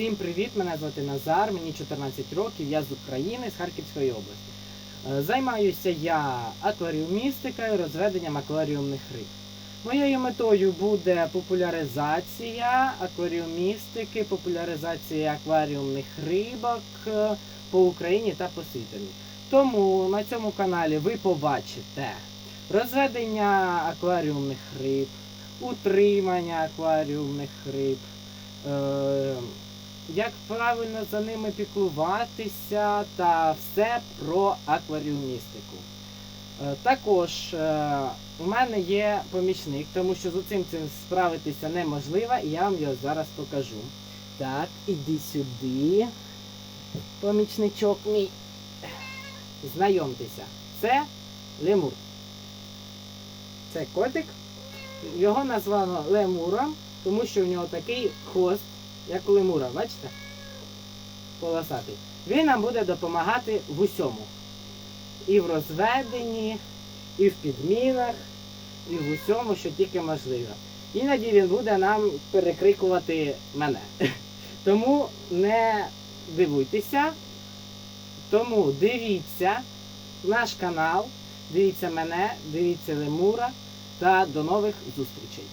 Всім привіт! Мене звати Назар, мені 14 років, я з України, з Харківської області. Е, Займаюся я акваріумістикою, розведенням акваріумних риб. Моєю метою буде популяризація акваріумістики, популяризація акваріумних рибок е, по Україні та по світові. Тому на цьому каналі ви побачите розведення акваріумних риб, утримання акваріумних риб, е, як правильно за ними піклуватися та все про акваріумістику. Е, Також е, у мене є помічник, тому що з цим цим справитися неможливо, і я вам його зараз покажу. Так, іди сюди. Помічничок мій. Знайомтеся. Це лемур. Це котик. Його названо лемуром, тому що в нього такий хвост, як у лемура, бачите? Полосатий. Він нам буде допомагати в усьому. І в розведенні, і в підмінах, і в усьому, що тільки можливо. Іноді він буде нам перекрикувати мене. Тому не дивуйтеся. Тому дивіться наш канал, дивіться мене, дивіться Лемура та до нових зустрічей.